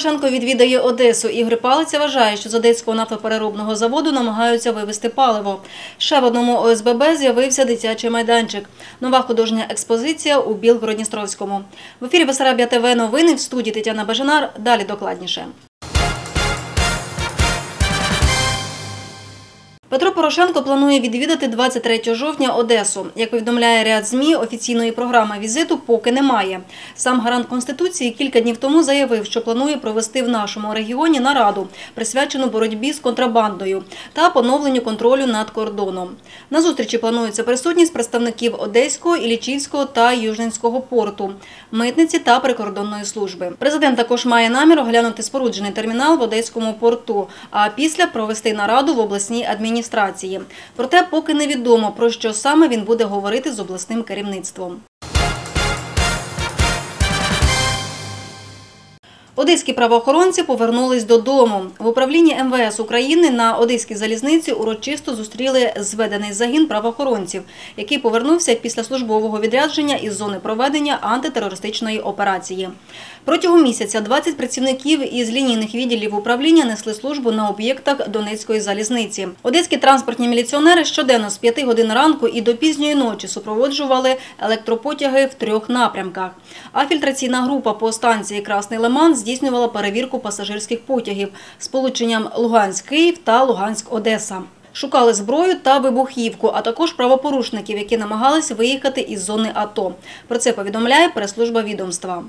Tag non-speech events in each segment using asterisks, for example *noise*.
Порошенко відвідає Одесу. Ігор Палиця вважає, що з одеського нафтопереробного заводу намагаються вивезти паливо. Ще в одному ОСББ з'явився дитячий майданчик. Нова художня експозиція у Білгородністровському. В ефірі Бесарабія ТВ новини в студії Тетяна Бажанар. Далі докладніше. Петро Порошенко планує відвідати 23 жовтня Одесу. Як повідомляє ряд ЗМІ, офіційної програми візиту поки немає. Сам гарант Конституції кілька днів тому заявив, що планує провести в нашому регіоні нараду, присвячену боротьбі з контрабандою та поновленню контролю над кордоном. На зустрічі планується присутність представників Одеського, Ілічівського та Южненського порту, митниці та прикордонної служби. Президент також має намір оглянути споруджений термінал в Одеському порту, а після провести нараду в обласній адміністрації. Проте поки невідомо, про що саме він буде говорити з обласним керівництвом. Одеські правоохоронці повернулись додому. В управлінні МВС України на Одеській залізниці урочисто зустріли зведений загін правоохоронців, який повернувся після службового відрядження із зони проведення антитерористичної операції. Протягом місяця 20 працівників із лінійних відділів управління несли службу на об'єктах Донецької залізниці. Одеські транспортні міліціонери щоденно з 5 годин ранку і до пізньої ночі супроводжували електропотяги в трьох напрямках. А фільтраційна група по станції Красний Лиман здійснювала перевірку пасажирських потягів з полученням Луганськ-Київ та Луганськ-Одеса. Шукали зброю та вибухівку, а також правопорушників, які намагались виїхати із зони АТО. Про це повідомляє прес-служба відомства.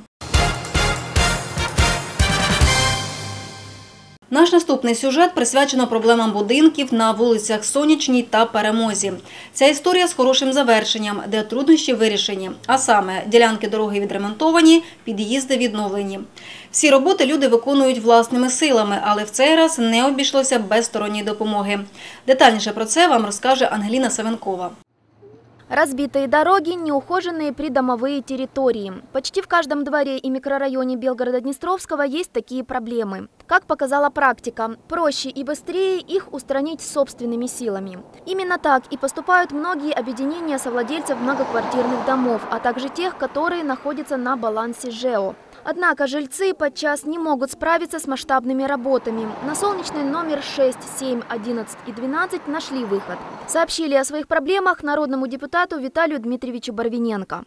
Наш наступний сюжет присвячено проблемам будинків на вулицях Сонячній та Перемозі. Ця історія з хорошим завершенням, де труднощі вирішені, а саме ділянки дороги відремонтовані, під'їзди відновлені. Всі роботи люди виконують власними силами, але в цей раз не обійшлося без сторонньої допомоги. Детальніше про це вам розкаже Ангеліна Савенкова. Разбитые дороги, неухоженные придомовые территории. Почти в каждом дворе и микрорайоне Белгорода-Днестровского есть такие проблемы. Как показала практика, проще и быстрее их устранить собственными силами. Именно так и поступают многие объединения совладельцев многоквартирных домов, а также тех, которые находятся на балансе ЖЭО. Однако жильцы подчас не могут справиться с масштабными работами. На солнечный номер 6, 7, 11 и 12 нашли выход. Сообщили о своих проблемах народному депутату Виталию Дмитриевичу Барвиненко.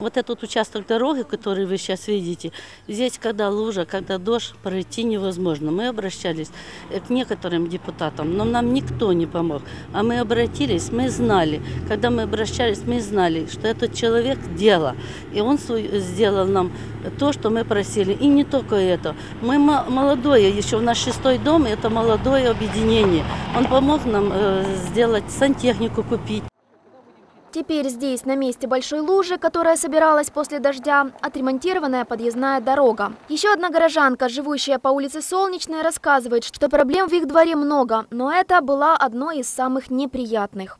Вот этот участок дороги, который вы сейчас видите, здесь, когда лужа, когда дождь, пройти невозможно. Мы обращались э, к некоторым депутатам, но нам никто не помог. А мы обратились, мы знали, когда мы обращались, мы знали, что этот человек дело. И он сделал нам то, что мы просили. И не только это. Мы мо- молодое, еще у нас шестой дом, это молодое объединение. Он помог нам э, сделать сантехнику купить. Теперь здесь, на месте большой лужи, которая собиралась после дождя, отремонтированная подъездная дорога. Еще одна горожанка, живущая по улице Солнечной, рассказывает, что проблем в их дворе много, но это была одной из самых неприятных.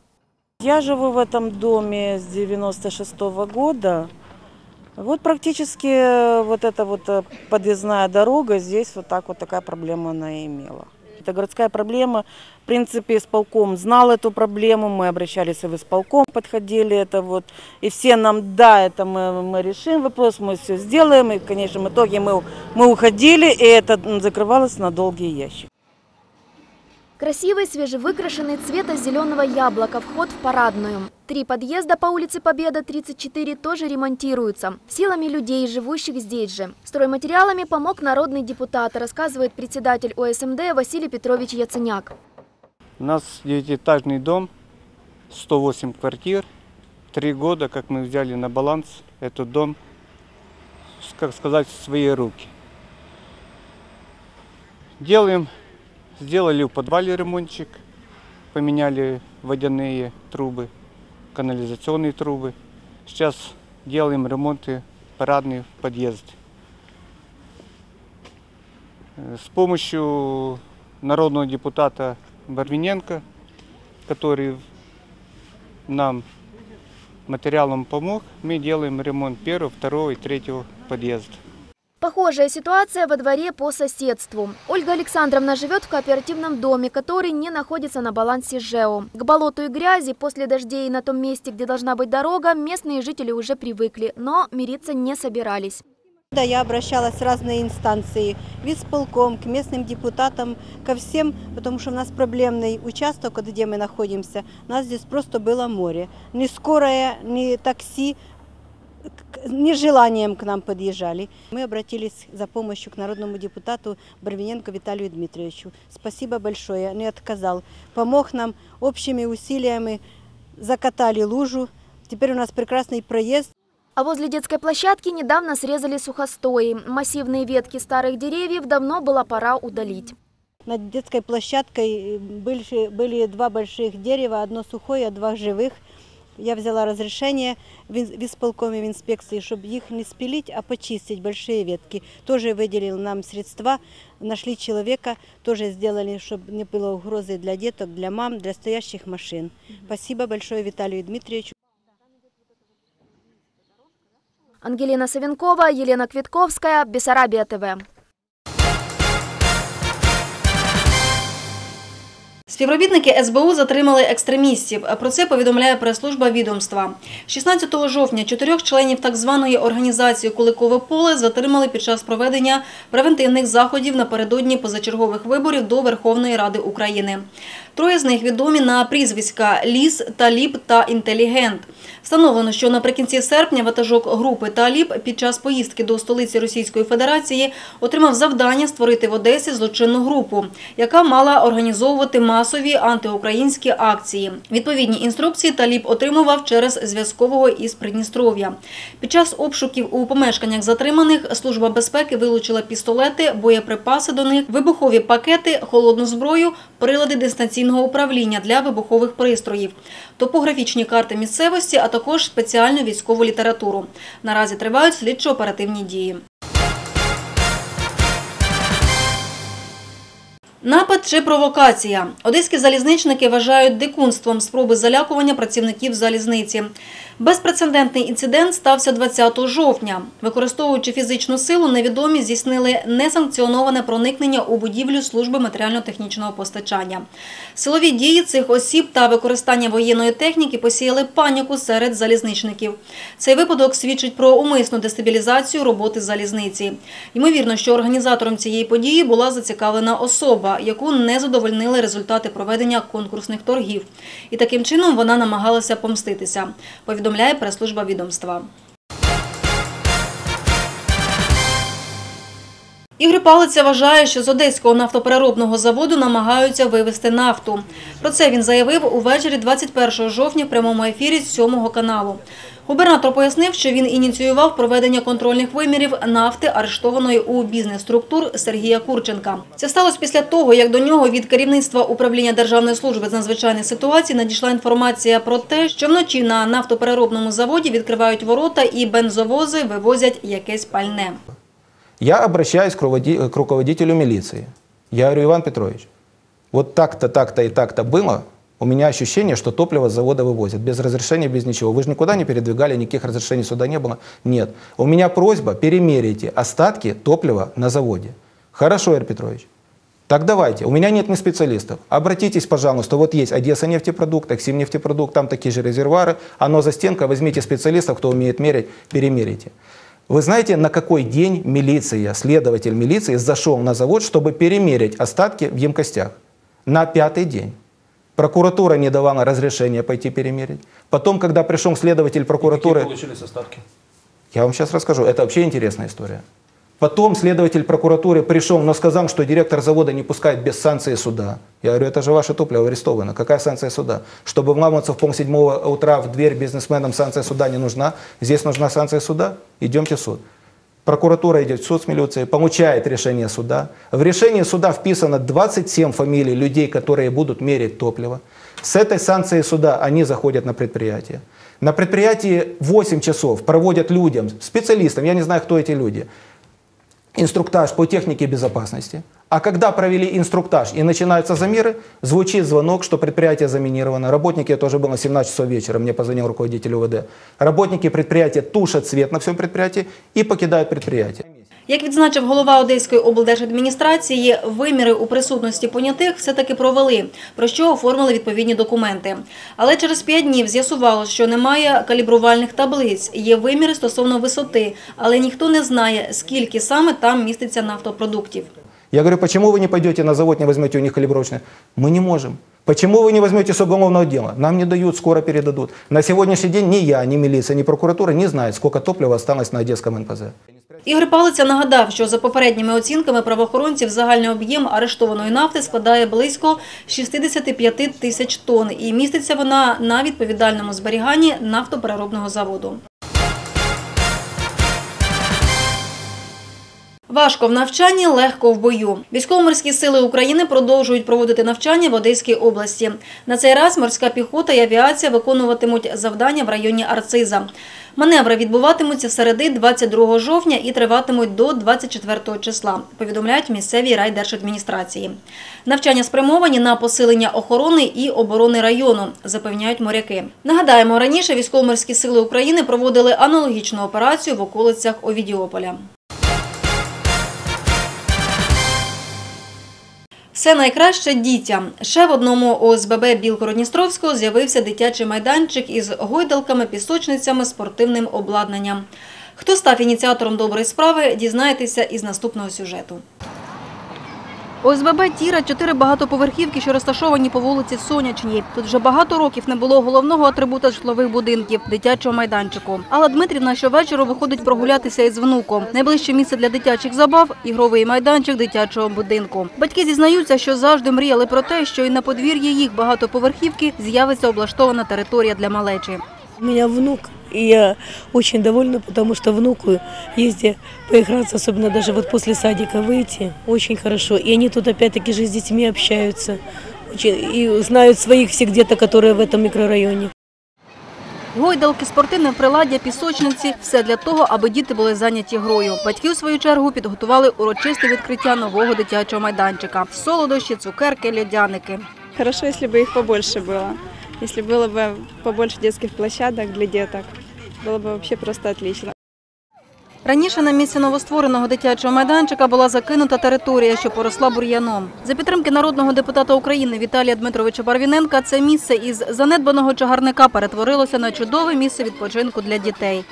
Я живу в этом доме с 96 года. Вот практически э, вот эта вот э, подъездная дорога, здесь вот так вот такая проблема она имела. Это городская проблема. В принципе, исполком знал эту проблему, мы обращались и в исполком, подходили это вот. И все нам, да, это мы, мы решим вопрос, мы все сделаем. И в конечном итоге мы, мы уходили, и это м, закрывалось на долгий ящик. Красивый свежевыкрашенный цвета зеленого яблока вход в парадную. Три подъезда по улице Победа 34 тоже ремонтируются. Силами людей, живущих здесь же. Стройматериалами помог народный депутат, рассказывает председатель ОСМД Василий Петрович Яценяк. У нас девятиэтажный дом, 108 квартир. Три года, как мы взяли на баланс этот дом, как сказать, в свои руки. Делаем, сделали в подвале ремонтчик, поменяли водяные трубы, канализационные трубы. Сейчас делаем ремонты парадный подъезд. Э, С помощью народного депутата Барвиненко, который нам материалом помог, мы делаем ремонт первого, второго и третьего подъезда. Похожая ситуация во дворе по соседству. Ольга Александровна живет в кооперативном доме, который не находится на балансе ЖЭО. К болоту и грязи после дождей на том месте, где должна быть дорога, местные жители уже привыкли, но мириться не собирались. Да, я обращалась в разные инстанции, в исполком, к местным депутатам, ко всем, потому что у нас проблемный участок, где мы находимся. У нас здесь просто было море. Ни скорая, ни такси, к- ни желанием к нам подъезжали. Мы обратились за помощью к народному депутату Барвиненко Виталию Дмитриевичу. Спасибо большое, не отказал. Помог нам общими усилиями, закатали лужу. Теперь у нас прекрасный проезд. А возле детской площадки недавно срезали сухостои. Массивные ветки старых деревьев давно было пора удалить. Над детской площадкой э, были, были два больших дерева, одно сухое, а два живых. Я взяла разрешение в ин- в исполкоме, в инспекции, чтобы их не спилить, а почистить большие ветки. Тоже выделил нам средства, нашли человека, тоже сделали, чтобы не было угрозы для деток, для мам, для стоящих машин. Спасибо большое Виталию Дмитриевичу. Ангелина Савенкова, Елена Квитковская, Бессарабия ТВ. Співробітники СБУ затримали екстремістів. Про це повідомляє прес-служба відомства. 16 жовтня чотирьох членів так званої організації Куликове поле затримали під час проведення превентивних заходів напередодні позачергових виборів до Верховної Ради України. Троє з них відомі на прізвиська Ліс, Таліб та Інтелігент. Встановлено, що наприкінці серпня ватажок групи Таліб під час поїздки до столиці Російської Федерації отримав завдання створити в Одесі злочинну групу, яка мала організовувати масові антиукраїнські акції. Відповідні інструкції Таліб отримував через зв'язкового із Придністров'я. Під час обшуків у помешканнях затриманих Служба безпеки вилучила пістолети, боєприпаси до них, вибухові пакети, холодну зброю, прилади дистанційного управління для вибухових пристроїв, топографічні карти місцевості, а також спеціальну військову літературу. Наразі тривають слідчо-оперативні дії. Напад чи провокація. Одеські залізничники вважають дикунством спроби залякування працівників залізниці. Безпрецедентний інцидент стався 20 жовтня. Використовуючи фізичну силу, невідомі здійснили несанкціоноване проникнення у будівлю служби матеріально-технічного постачання. Силові дії цих осіб та використання воєнної техніки посіяли паніку серед залізничників. Цей випадок свідчить про умисну дестабілізацію роботи залізниці. Ймовірно, що організатором цієї події була зацікавлена особа, яку не задовольнили результати проведення конкурсних торгів. І таким чином вона намагалася помститися, повідомляє прес-служба відомства. Ігор Палиця вважає, що з одеського нафтопереробного заводу намагаються вивезти нафту. Про це він заявив увечері 21 жовтня в прямому ефірі з 7 каналу. Губернатор пояснив, що він ініціював проведення контрольних вимірів нафти, арештованої у бізнес-структур Сергія Курченка. Це сталося після того, як до нього від керівництва управління Державної служби з надзвичайних ситуацій надійшла інформація про те, що вночі на нафтопереробному заводі відкривають ворота і бензовози вивозять якесь пальне. Я обращаюсь к руководи- руководителю милиции. Я говорю, Иван Петрович, вот так-то, так-то и так-то было. У меня ощущение, что топливо с завода вывозят. Без разрешения, без ничего. Вы же никуда не передвигали, никаких разрешений сюда не было? Нет. У меня просьба, перемерите остатки топлива на заводе. Хорошо, Игорь Петрович. Так давайте, у меня нет ни специалистов. Обратитесь, пожалуйста, вот есть Одесса нефтепродукт, Аксим нефтепродукт, там такие же резервуары, оно за стенкой, возьмите специалистов, кто умеет мерить, перемерите. Вы знаете, на какой день милиция, следователь милиции зашел на завод, чтобы перемерить остатки в емкостях? На пятый день. Прокуратура не давала разрешения пойти перемерить. Потом, когда пришел следователь прокуратуры... получились остатки? Я вам сейчас расскажу. Это вообще интересная история. Потом следователь прокуратуры пришел, но сказал, что директор завода не пускает без санкции суда. Я говорю, это же ваше топливо арестовано. Какая санкция суда? Чтобы вламываться в полседьмого утра в дверь бизнесменам, санкция суда не нужна. Здесь нужна санкция суда. Идемте в суд. Прокуратура идет в суд с милицией, получает решение суда. В решении суда вписано 27 фамилий людей, которые будут мерить топливо. С этой санкцией суда они заходят на предприятие. На предприятии 8 часов проводят людям, специалистам, я не знаю, кто эти люди, инструктаж по технике безопасности. А когда провели инструктаж и начинаются замеры, звучит звонок, что предприятие заминировано. Работники, это уже было 17 часов вечера, мне позвонил руководитель УВД. Работники предприятия тушат свет на всем предприятии и покидают предприятие. Як відзначив голова Одеської облдержадміністрації, виміри у присутності понятих все-таки провели, про що оформили відповідні документи. Але через п'ять днів з'ясувалося, що немає калібрувальних таблиць, є виміри стосовно висоти, але ніхто не знає, скільки саме там міститься нафтопродуктів. Я говорю, почему вы не пойдете на завод, не возьмете у них калибровочные? Мы не можем. Почему вы не возьмете с уголовного дела? Нам не дают, скоро передадут. На сегодняшний день ни я, ни милиция, ни прокуратура не знают, сколько топлива осталось на Одесском НПЗ. Ігор Палиця нагадав, що за попередніми оцінками правоохоронців загальний об'єм арештованої нафти складає близько 65 тисяч тонн і міститься вона на відповідальному зберіганні нафтопереробного заводу. Важко в навчанні, легко в бою. Військово-морські сили України продовжують проводити навчання в Одеській області. На цей раз морська піхота і авіація виконуватимуть завдання в районі Арциза. Маневри відбуватимуться середи 22 жовтня і триватимуть до 24 числа, повідомляють місцеві райдержадміністрації. Навчання спрямовані на посилення охорони і оборони району, запевняють моряки. Нагадаємо, раніше військово-морські сили України проводили аналогічну операцію в околицях Овідіополя. Все найкраще дітям. Ще в одному ОСББ Білгород-Дністровського з'явився дитячий майданчик із гойдалками, пісочницями, спортивним обладнанням. Хто став ініціатором доброї справи, дізнаєтеся із наступного сюжету. ОСББ «Тіра» – чотири багатоповерхівки, що розташовані по вулиці Сонячній. Тут вже багато років не було головного атрибута житлових будинків – дитячого майданчику. Алла Дмитрівна щовечора виходить прогулятися із внуком. Найближче місце для дитячих забав – ігровий майданчик дитячого будинку. Батьки зізнаються, що завжди мріяли про те, що і на подвір'ї їх багатоповерхівки з'явиться облаштована територія для малечі. У меня внук, и я очень довольна, потому что внуку езде поиграться, особенно даже вот после садика выйти, очень хорошо. И они тут опять-таки же с детьми общаются очень, и знают своих всех деток, которые в этом микрорайоне. Гойдалки, спортивне приладдя, пісочниці – все для того, аби діти були зайняті грою. Батьки, у свою чергу, підготували урочисте відкриття нового дитячого майданчика. Солодощі, цукерки, льодяники. Хорошо, если бы их побольше было. Если было бы побольше детских площадок для деток, было бы вообще просто отлично. Раніше на місці новоствореного дитячого майданчика була закинута територія, що поросла бур'яном. За підтримки народного депутата України Віталія Дмитровича Барвіненка це місце із занедбаного чагарника перетворилося на чудове місце відпочинку для дітей.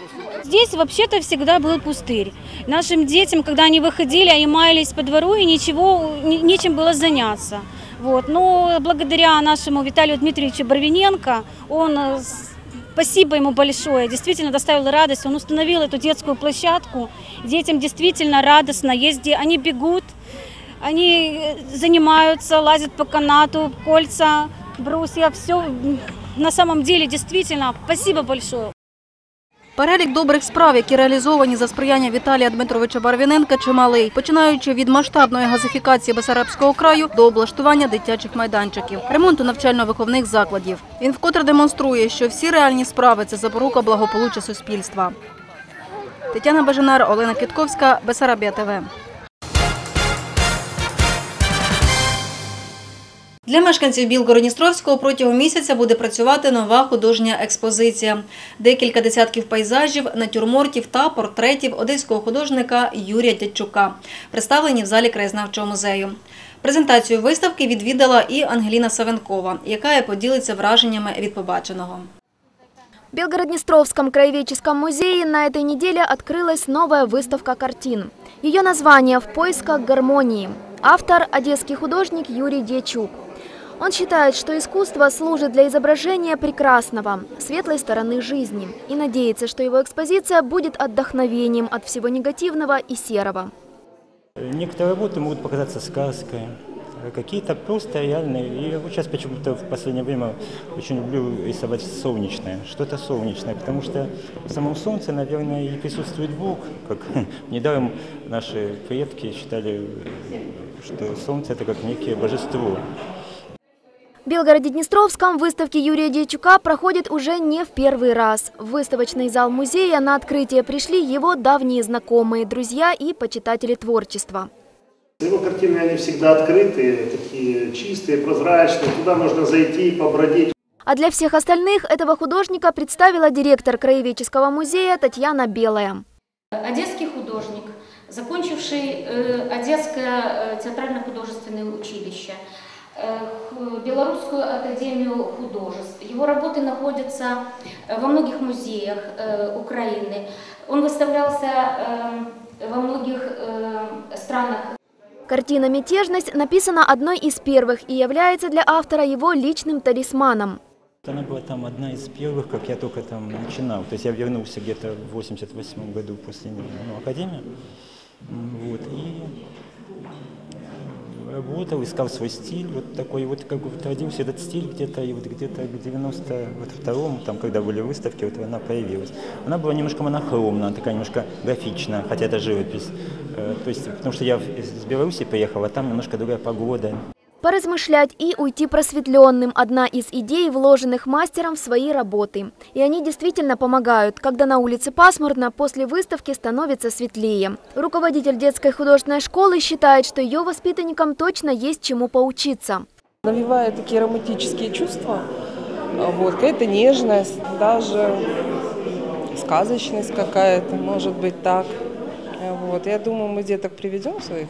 Здесь вообще-то всегда был пустырь. Нашим детям, когда они выходили, они маялись по двору и ничего, не- нечем было заняться. Вот. Но благодаря нашему Виталию Дмитриевичу Барвиненко, он, э, с- спасибо ему большое, действительно доставил радость. Он установил эту детскую площадку. Детям действительно радостно. ездить. они бегут, они э, занимаются, лазят по канату, кольца, брусья, все. На самом деле, действительно, спасибо большое. Перелік добрих справ, які реалізовані за сприяння Віталія Дмитровича Барвіненка, чималий, починаючи від масштабної газифікації Бесарабського краю до облаштування дитячих майданчиків, ремонту навчально-виховних закладів. Він вкотре демонструє, що всі реальні справи це запорука благополуччя суспільства. Тетяна Бажанар, Олена Кітковська, Бесарабія ТВ. Для мешканців Білгород-Дністровського протягом місяця буде працювати нова художня експозиція. Декілька десятків пейзажів, натюрмортів та портретів одеського художника Юрія Дядчука, представлені в залі краєзнавчого музею. Презентацію виставки відвідала і Ангеліна Савенкова, яка і поділиться враженнями від побаченого. В Белгород-Днестровском краеведческом музее на этой неделе открылась новая выставка картин. Ее название «В поисках гармонии». Автор – одесский художник Юрий Дьячук. Он считает, что искусство служит для изображения прекрасного, светлой стороны жизни, и надеется, что его экспозиция будет отдохновением от всего негативного и серого. Некоторые работы могут показаться сказкой, какие-то просто реальные. Я вот сейчас почему-то в последнее время очень люблю рисовать солнечное, что-то солнечное, потому что в самом солнце, наверное, и присутствует Бог, как *laughs* недаром наши предки считали, что солнце это как некое божество. В Белгороде-Днестровском выставки Юрия Дьячука проходит уже не в первый раз. В выставочный зал музея на открытие пришли его давние знакомые, друзья и почитатели творчества. Его картины, они всегда открытые, такие чистые, прозрачные. Туда можно зайти, побродить. А для всех остальных этого художника представила директор краеведческого музея Татьяна Белая. Одесский художник закончивший э, Одесское э, театрально-художественное училище, Белорусскую академию художеств. Его работы находятся э, во многих музеях э, Украины. Он выставлялся э, во многих э, странах Картина «Мятежность» написана одной из первых и является для автора его личным талисманом. Она была там одна из первых, как я только там начинал. То есть я вернулся где-то в 88 году после ну, академии. Вот, и э, работал, искал свой стиль, вот такой, вот как бы вот родился этот стиль где-то, и вот где-то к 92-му, там, когда были выставки, вот она появилась. Она была немножко монохромная, такая немножко графичная, хотя это живопись. Э, То есть, потому что я из Беларуси приехал, а там немножко другая погода, Поразмышлять и уйти просветленным – одна из идей, вложенных мастером в свои работы. И они действительно помогают, когда на улице пасмурно, после выставки становится светлее. Руководитель детской художественной школы считает, что ее воспитанникам точно есть чему поучиться. навевает такие романтические чувства, вот, какая-то нежность, даже сказочность какая-то, может быть так. Вот. Я думаю, мы деток приведем своих,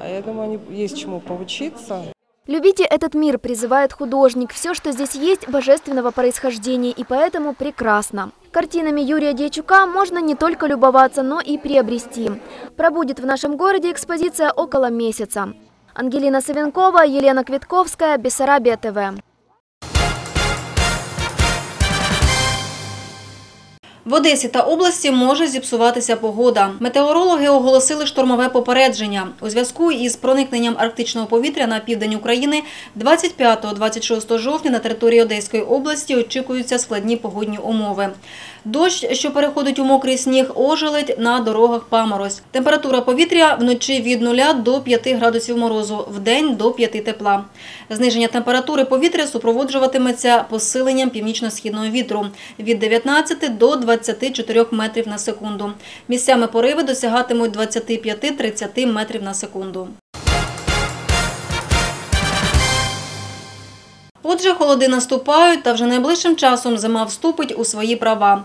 а я думаю, есть чему поучиться. Любите этот мир, призывает художник. Все, что здесь есть, божественного происхождения и поэтому прекрасно. Картинами Юрия Дьячука можно не только любоваться, но и приобрести. Пробудет в нашем городе экспозиция около месяца. Ангелина Савенкова, Елена Квитковская, Бессарабия ТВ. В Одесі та області може зіпсуватися погода. Метеорологи оголосили штормове попередження. У зв'язку із проникненням арктичного повітря на південь України 25-26 жовтня на території Одеської області очікуються складні погодні умови. Дощ, що переходить у мокрий сніг, ожеледь на дорогах паморозь. Температура повітря вночі від 0 до 5 градусів морозу, вдень до 5 тепла. Зниження температури повітря супроводжуватиметься посиленням північно-східного вітру від 19 до 24 метрів на секунду. Місцями пориви досягатимуть 25-30 метрів на секунду. Отже, холоди наступають, та вже найближчим часом зима вступить у свої права.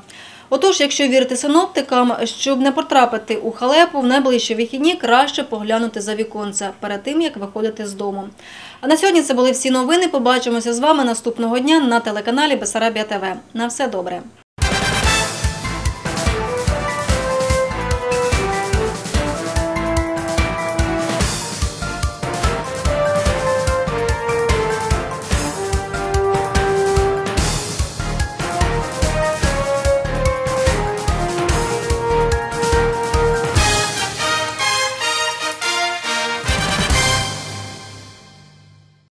Отож, якщо вірити синоптикам, щоб не потрапити у халепу, в найближчі вихідні краще поглянути за віконце перед тим, як виходити з дому. А на сьогодні це були всі новини. Побачимося з вами наступного дня на телеканалі Бесарабія ТВ. На все добре.